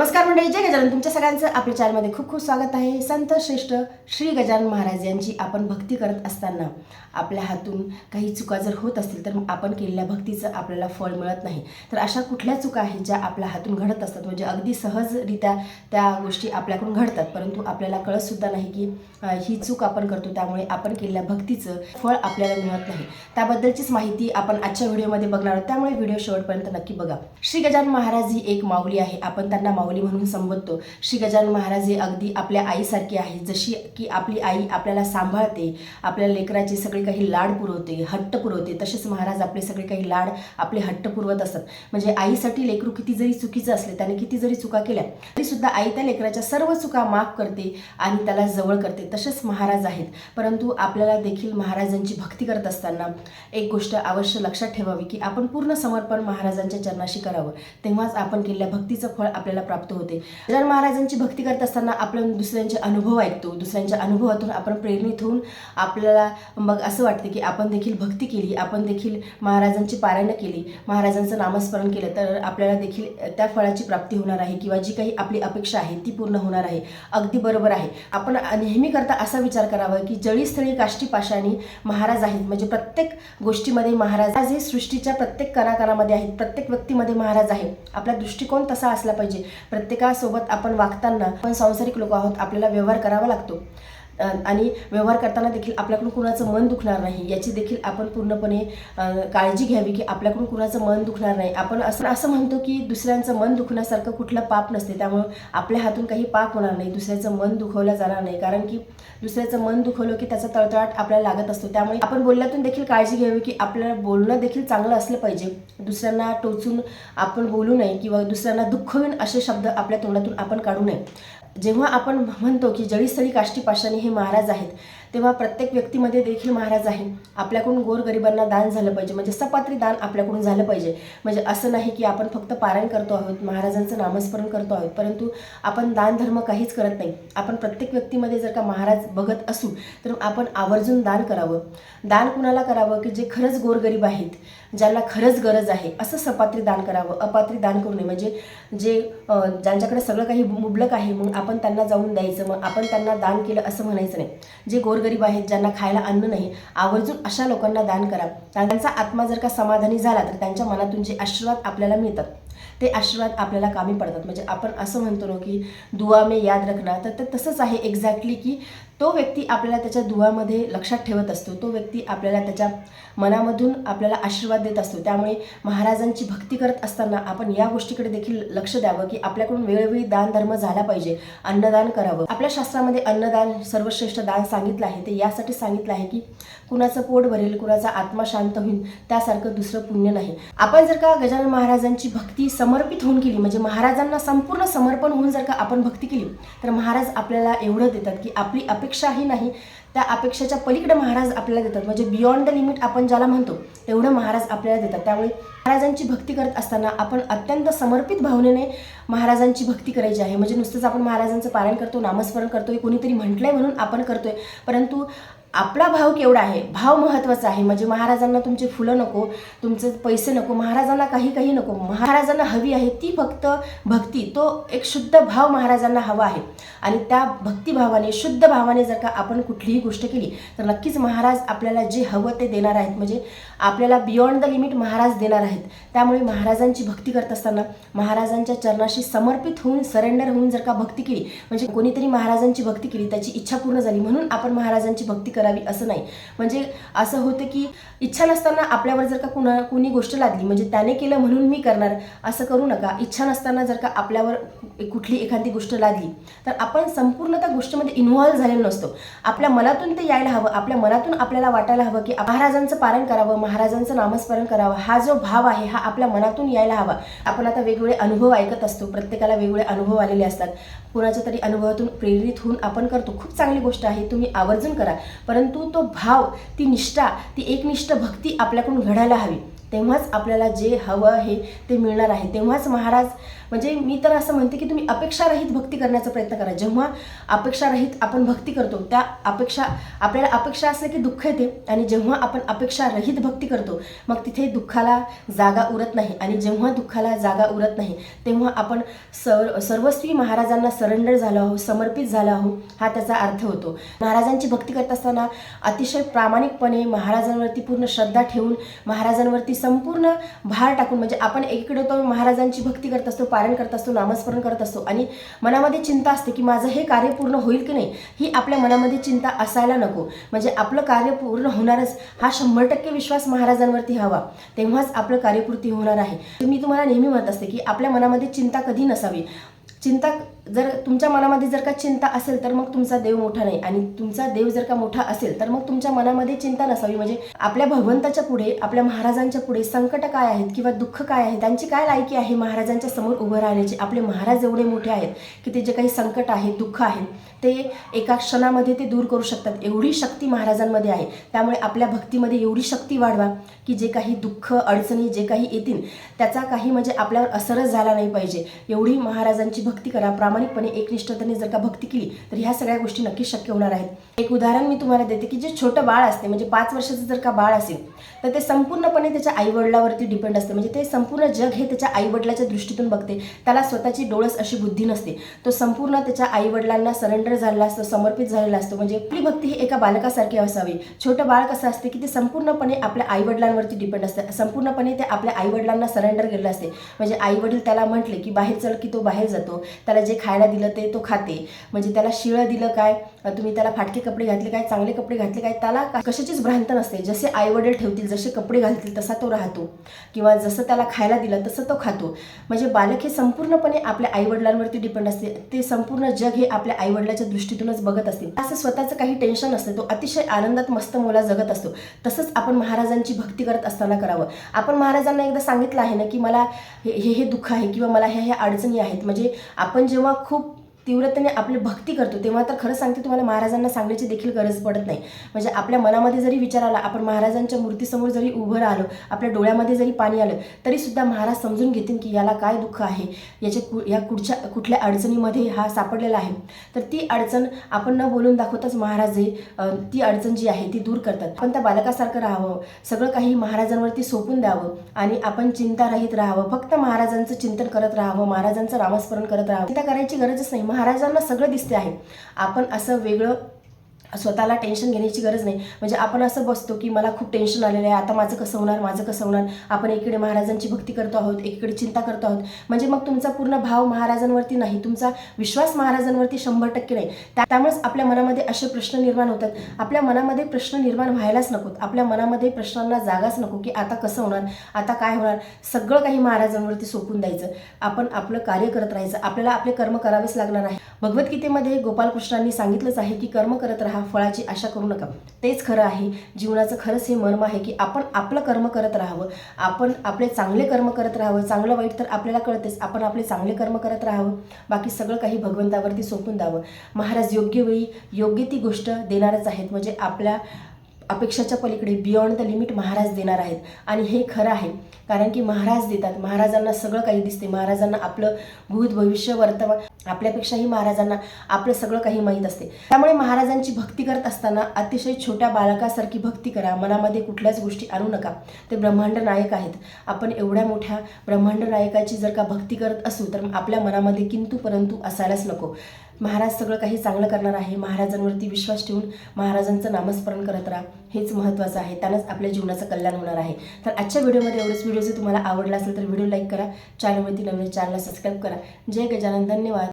नमस्कार मंडळी जय गजानन. तुमच्या सगळ्यांचं आपल्या चॅनलमध्ये खूप खूप स्वागत आहे. संत श्रेष्ठ श्री गजानन महाराज यांची आपण भक्ती करत असताना आपल्या हातून काही चुका जर होत असतील तर आपण केलेल्या भक्तीचं आपल्याला फळ मिळत नाही. तर अशा कुठल्या चुका आहेत ज्या आपल्या हातून घडत असतात? म्हणजे अगदी सहजरित्या त्या गोष्टी आपल्याकडून घडतात परंतु आपल्याला कळतसुद्धा नाही की ही चूक आपण करतो त्यामुळे आपण केलेल्या भक्तीचं फळ आपल्याला मिळत नाही. त्याबद्दलचीच माहिती आपण आजच्या व्हिडिओमध्ये बघणार आहोत. त्यामुळे व्हिडिओ शेवटपर्यंत नक्की बघा. श्री गजानन महाराज ही एक माऊली आहे. आपण त्यांना माऊली म्हणून संबोधतो. श्री गजानन महाराज हे अगदी आपल्या आईसारखे आहे जशी की आपली आई आपल्याला सांभाळते आपल्या लेकराचे सगळे काही लाड पुरवते हट्ट पुरवते तसेच महाराज आपले सगळे काही लाड आपले हट्ट पुरवत असतात. म्हणजे आईसाठी लेकरू किती जरी चुकीचं असले त्याने किती जरी चुका केल्या तरी सुद्धा आई त्या लेकराच्या सर्व चुका माफ करते आणि त्याला जवळ करते. तसेच महाराज आहेत. परंतु आपल्याला देखील महाराजांची भक्ती करत असताना एक गोष्ट अवश्य लक्षात ठेवावी की आपण पूर्ण समर्पण महाराजांच्या चरणाशी करावं. तेव्हाच आपण केलेल्या भक्तीचं फळ आपल्याला प्राप्त होते. जर महाराजांची भक्ती करत असताना आपण दुसऱ्यांचे अनुभव ऐकतो दुसऱ्यांच्या अनुभवातून आपण प्रेरित होऊन आपल्याला मग असं वाटतं की आपण देखील भक्ती केली आपण देखील महाराजांची पारायणं केली महाराजांचं नामस्मरण केलं तर आपल्याला देखील त्या फळाची प्राप्ती होणार आहे किंवा जी काही आपली अपेक्षा आहे ती पूर्ण होणार आहे. अगदी बरोबर आहे. आपण नेहमी करता असा विचार करावा की जळीस्थळी काष्टी पाशाणी महाराज आहेत. म्हणजे प्रत्येक गोष्टीमध्ये महाराज हे सृष्टीच्या प्रत्येक कणाकणामध्ये आहेत प्रत्येक व्यक्तीमध्ये महाराज आहे. आपला दृष्टिकोन तसा असला पाहिजे. प्रत्येकासोबत आपण वागताना आपण सांसारिक लोक आहोत आपल्याला व्यवहार करावा लागतो. आणि व्यवहार करताना देखील आपल्याकडून कुणाचं मन दुखणार नाही याची देखील आपण पूर्णपणे काळजी घ्यावी की आपल्याकडून कुणाचं मन दुखणार नाही. आपण असं असं म्हणतो की दुसऱ्यांचं मन दुखण्यासारखं कुठलं पाप नसते त्यामुळं आपल्या हातून काही पाप होणार नाही दुसऱ्याचं मन दुखवलं जाणार नाही. कारण की दुसऱ्याचं मन दुखवलं की त्याचा तळतळाट आपल्याला लागत असतो. त्यामुळे आपण बोलण्यातून देखील काळजी घ्यावी की आपल्याला बोलणं देखील चांगलं असलं पाहिजे. दुसऱ्यांना टोचून आपण बोलू नये किंवा दुसऱ्यांना दुःखवीन असे शब्द आपल्या तोंडातून आपण काढू नये. जेव्हा आपण म्हणतो की जळीस्थळी काष्टी पाषाणी हे महाराज आहेत तेव्हा प्रत्येक व्यक्तीमध्ये देखील महाराज आहे. आपल्याकडून गोरगरिबांना दान झालं पाहिजे. म्हणजे सपात्री दान आपल्याकडून झालं पाहिजे. म्हणजे असं नाही की आपण फक्त पारायण करतो आहोत महाराजांचं नामस्मरण करतो आहोत परंतु आपण दान धर्म काहीच करत नाही. आपण प्रत्येक व्यक्तीमध्ये जर का महाराज बघत असू तर आपण आवर्जून दान करावं. दान कुणाला करावं? की जे खरंच गोरगरीब आहेत ज्यांना खरंच गरज आहे असं सपात्री दान करावं. अपात्री दान करू नये. म्हणजे जे ज्यांच्याकडे सगळं काही मुबलक आहे मग आपण त्यांना जाऊन द्यायचं. मग आपण त्यांना दान केलं असं म्हणायचं नाही. जे गोर गोरगरीब आहेत ज्यांना खायला अन्न नाही आवर्जून अशा लोकांना दान करा. त्यांचा आत्मा जर का समाधानी झाला तर त्यांच्या मनातून जे आशीर्वाद आपल्याला मिळतात ते आशीर्वाद आपल्याला कामी पडतात. म्हणजे आपण असं म्हणतो ना की दुआ मे याद रखना. तर ते तसंच आहे एक्झॅक्टली की तो व्यक्ती आपल्याला त्याच्या दुवामध्ये लक्षात ठेवत असतो. तो व्यक्ती आपल्याला त्याच्या मनामधून आपल्याला आशीर्वाद देत असतो. त्यामुळे महाराजांची भक्ती करत असताना आपण या गोष्टीकडे देखील लक्ष द्यावं की आपल्याकडून वेळोवेळी दान धर्म झाला पाहिजे. अन्नदान करावं. आपल्या शास्त्रामध्ये अन्नदान सर्वश्रेष्ठ दान सांगितलं आहे. ते यासाठी सांगितलं आहे की कुणाचं पोट भरेल कुणाचा आत्मा शांत होईल त्यासारखं दुसरं पुण्य नाही. आपण जर का गजानन महाराजांची भक्ती समर्पित होऊन केली म्हणजे महाराजांना संपूर्ण समर्पण होऊन जर का आपण भक्ती केली तर महाराज आपल्याला एवढं देतात की आपली अपेक्षाही नाही. त्या अपेक्षेच्या पलीकडे महाराज आपल्याला देतात. म्हणजे बियॉन्ड द लिमिट आपण ज्याला म्हणतो तेवढं महाराज आपल्याला देतात. त्यामुळे महाराजांची भक्ती करत असताना आपण अत्यंत समर्पित भावनेने महाराजांची भक्ती करायची आहे. म्हणजे नुसतंच आपण महाराजांचं पारायण करतो नामस्मरण करतोय कोणीतरी म्हटलंय म्हणून आपण करतोय. परंतु आपला भाव केवढा आहे? भाव महत्त्वाचा आहे. म्हणजे महाराजांना तुमचे फुलं नको तुमचे पैसे नको महाराजांना काही काही नको. महाराजांना हवी आहे ती फक्त भक्ती. तो एक शुद्ध भाव महाराजांना हवा आहे. आणि त्या भक्तिभावाने शुद्ध भावाने जर का आपण कुठलीही गोष्ट केली तर नक्कीच महाराज आपल्याला जे हवं ते देणार आहेत. म्हणजे आपल्याला बियॉन्ड द लिमिट महाराज देणार आहेत. त्यामुळे महाराजांची भक्ती करत असताना महाराजांच्या चरणाशी समर्पित होऊन सरेंडर होऊन जर का भक्ती केली म्हणजे कोणीतरी महाराजांची भक्ती केली त्याची इच्छा पूर्ण झाली म्हणून आपण महाराजांची भक्ती करावी असं नाही. म्हणजे असं होतं की इच्छा नसताना आपल्यावर जर का कुणा कुणी गोष्ट लादली म्हणजे त्याने केलं म्हणून मी करणार असं करू नका. इच्छा नसताना जर का आपल्यावर कुठली एखादी गोष्ट लादली तर आपण संपूर्ण त्या गोष्टीमध्ये इन्व्हॉल्व्ह झालेलो नसतो. आपल्या मनातून ते यायला हवं आपल्या मनातून आपल्याला वाटायला हवं की महाराजांचं पारण करावं महाराजांचं नामस्मरण करावं. हा जो भाव आहे हा आपल्या मनातून यायला हवा. आपण आता वेगवेगळे अनुभव ऐकत असतो प्रत्येकाला वेगवेगळे अनुभव आलेले असतात. कुणाच्या तरी अनुभवातून प्रेरित होऊन आपण करतो. खूप चांगली गोष्ट आहे तुम्ही आवर्जून करा. परंतु तो भाव ती निष्ठा ती एकनिष्ठ भक्ती आपल्याकडून घडायला हवी. तेव्हाच आपल्याला जे हवं आहे ते मिळणार आहे. तेव्हाच महाराज म्हणजे मी तर असं म्हणते की तुम्ही अपेक्षारहित भक्ती करण्याचा प्रयत्न करा. जेव्हा अपेक्षारहित आपण भक्ती करतो त्या अपेक्षा आपल्याला अपेक्षा असले की दुःख येते आणि जेव्हा आपण अपेक्षारहित भक्ती करतो मग तिथे दुःखाला जागा उरत नाही आणि जेव्हा दुःखाला जागा उरत नाही तेव्हा आपण सर सर्वस्वी महाराजांना सरेंडर झालो आहोत समर्पित झालो आहोत हा त्याचा अर्थ होतो. महाराजांची भक्ती करत असताना अतिशय प्रामाणिकपणे महाराजांवरती पूर्ण श्रद्धा ठेवून महाराजांवरती संपूर्ण भार टाकून म्हणजे आपण एकीकडे तो महाराजांची भक्ती करत असतो पारायण करत असतो नामस्मरण करत असतो आणि मनामध्ये चिंता असते की माझं हे कार्य पूर्ण होईल की नाही ही आपल्या मनामध्ये चिंता असायला नको. म्हणजे आपलं कार्य पूर्ण होणारच हा शंभर टक्के विश्वास महाराजांवरती हवा. तेव्हाच आपलं कार्यपूर्ती होणार आहे. मी तुम्हाला नेहमी म्हणत असते की आपल्या मनामध्ये चिंता कधी नसावी. चिंता जर तुमच्या मनामध्ये जर का चिंता असेल तर मग तुमचा देव मोठा नाही. आणि तुमचा देव जर का मोठा असेल तर मग तुमच्या मनामध्ये चिंता नसावी. म्हणजे आपल्या भगवंताच्या पुढे आपल्या महाराजांच्या पुढे संकट काय आहेत किंवा दुःख काय आहे त्यांची काय लायकी आहे महाराजांच्या समोर उभं राहण्याची? आपले महाराज एवढे मोठे आहेत की ते जे काही संकट आहे दुःख आहे ते एका क्षणामध्ये ते दूर करू शकतात. एवढी शक्ती महाराजांमध्ये आहे. त्यामुळे आपल्या भक्तीमध्ये एवढी शक्ती वाढवा की जे काही दुःख अडचणी जे काही येतील त्याचा काही म्हणजे आपल्यावर असरच झाला नाही पाहिजे. एवढी महाराजांची भक्ती करा. प्रामाणिक प्रामाणिकपणे एकनिष्ठतेने जर का भक्ती केली तर ह्या सगळ्या गोष्टी नक्कीच शक्य होणार आहेत. एक उदाहरण मी तुम्हाला देते की जे छोटं बाळ असते म्हणजे पाच वर्षाचं जर का बाळ असेल तर ते संपूर्णपणे त्याच्या आईवडिलावरती डिपेंड असते. म्हणजे ते संपूर्ण जग हे त्याच्या आईवडिलाच्या दृष्टीतून बघते. त्याला स्वतःची डोळस अशी बुद्धी नसते. तो संपूर्ण त्याच्या आईवडिलांना सरेंडर झालेला असतो समर्पित झालेला असतो. म्हणजे आपली भक्ती ही एका बालकासारखी असावी. छोटं बाळ कसं असते की ते संपूर्णपणे आपल्या आईवडिलांवरती डिपेंड असते. संपूर्णपणे ते आपल्या आईवडिलांना सरेंडर केलेलं असते. म्हणजे आईवडील त्याला म्हटले की बाहेर चल की तो बाहेर जातो. त्याला जे खायला दिलं ते तो खाते. म्हणजे त्याला शिळं दिलं काय तुम्ही त्याला फाटके कपडे घातले काय चांगले कपडे घातले काय त्याला का- कशाचीच भ्रांत नसते. जसे आईवडील ठेवतील जसे कपडे घालतील तसा तो राहतो. किंवा जसं त्याला खायला दिलं तसं तो खातो. म्हणजे बालक हे संपूर्णपणे आपल्या आईवडिलांवरती डिपेंड असते. ते संपूर्ण जग हे आपल्या आईवडिलाच्या दृष्टीतूनच बघत असते. असं स्वतःचं काही टेन्शन नसते. तो अतिशय आनंदात मस्त मोला जगत असतो. तसंच आपण महाराजांची भक्ती करत असताना करावं. आपण महाराजांना एकदा सांगितलं आहे ना की मला हे हे हे दुःख आहे किंवा मला ह्या ह्या अडचणी आहेत. म्हणजे आपण जेव्हा खूप तीव्रतेने आपली भक्ती करतो तेव्हा तर खरं सांगते तुम्हाला महाराजांना सांगण्याची देखील गरज पडत नाही. म्हणजे आपल्या मनामध्ये जरी विचार आला आपण महाराजांच्या मूर्तीसमोर जरी उभं राहिलो आपल्या डोळ्यामध्ये जरी पाणी आलं तरी सुद्धा महाराज समजून घेतील की याला काय दुःख आहे. याच्या कु या कुठच्या कुठल्या अडचणीमध्ये हा सापडलेला आहे. तर ती अडचण आपण न बोलून दाखवताच महाराज हे ती अडचण जी आहे ती दूर करतात. आपण त्या बालकासारखं राहावं सगळं काही महाराजांवरती सोपून द्यावं आणि आपण चिंतारहित राहावं. फक्त महाराजांचं चिंतन करत राहावं महाराजांचं नामस्मरण करत राहावं. चिंता करायची गरजच नाही. महाराजांना सगळं दिसते आहे. आपण असं वेगळं स्वतःला टेन्शन घेण्याची गरज नाही. म्हणजे आपण असं बसतो की मला खूप टेन्शन आलेलं आहे आता माझं कसं होणार माझं कसं होणार? आपण एकीकडे महाराजांची भक्ती करतो आहोत एकीकडे चिंता करतो आहोत. म्हणजे मग तुमचा पूर्ण भाव महाराजांवरती नाही तुमचा विश्वास महाराजांवरती शंभर टक्के नाही. त्या- त्यामुळेच आपल्या मनामध्ये असे प्रश्न निर्माण होतात. आपल्या मनामध्ये प्रश्न निर्माण व्हायलाच नकोत. आपल्या मनामध्ये प्रश्नांना जागाच नको की आता कसं होणार आता काय होणार? सगळं काही महाराजांवरती सोपून द्यायचं. आपण आपलं कार्य करत राहायचं. आपल्याला आपले कर्म करावेच लागणार आहे. भगवद्गीतेमध्ये गोपालकृष्णांनी सांगितलंच आहे की कर्म करत राहा फळाची आशा करू नका. तेच खरं आहे. जीवनाचं खरंच हे मर्म आहे की आपण आपलं कर्म करत राहावं. आपण आपले चांगले कर्म करत राहावं. चांगलं वाईट तर आपल्याला कळतेच. आपण आपले चांगले कर्म करत राहावं. बाकी सगळं काही भगवंतावरती सोपून द्यावं महाराज योग्य वेळी योग्य ती गोष्ट देणारच आहेत. म्हणजे आपल्या अपेक्षाच्या पलीकडे बियॉन्ड द लिमिट महाराज देणार आहेत. आणि हे खरं आहे कारण की महाराज देतात. महाराजांना सगळं काही दिसते. महाराजांना आपलं भूत भविष्य वर्तमान आपल्यापेक्षाही महाराजांना आपलं सगळं काही माहीत असते. त्यामुळे महाराजांची भक्ती करत असताना अतिशय छोट्या बालकासारखी भक्ती करा. मनामध्ये कुठल्याच गोष्टी आणू नका. ते ब्रह्मांड नायक आहेत. आपण एवढ्या मोठ्या ब्रह्मांड नायकाची जर का भक्ती करत असू तर आपल्या मनामध्ये किंतू परंतु असायलाच नको. महाराज सगळं काही चांगलं करणार आहे. महाराजांवरती विश्वास ठेवून महाराजांचं नामस्मरण करत राहा. हेच महत्त्वाचं आहे. त्यानंच आपल्या जीवनाचं कल्याण होणार आहे. तर आजच्या व्हिडिओमध्ये एवढंच. व्हिडिओ जर तुम्हाला आवडला असेल तर व्हिडिओ लाईक करा. चॅनलवरती नवीन चॅनलला सबस्क्राईब करा. जय गजानन. धन्यवाद.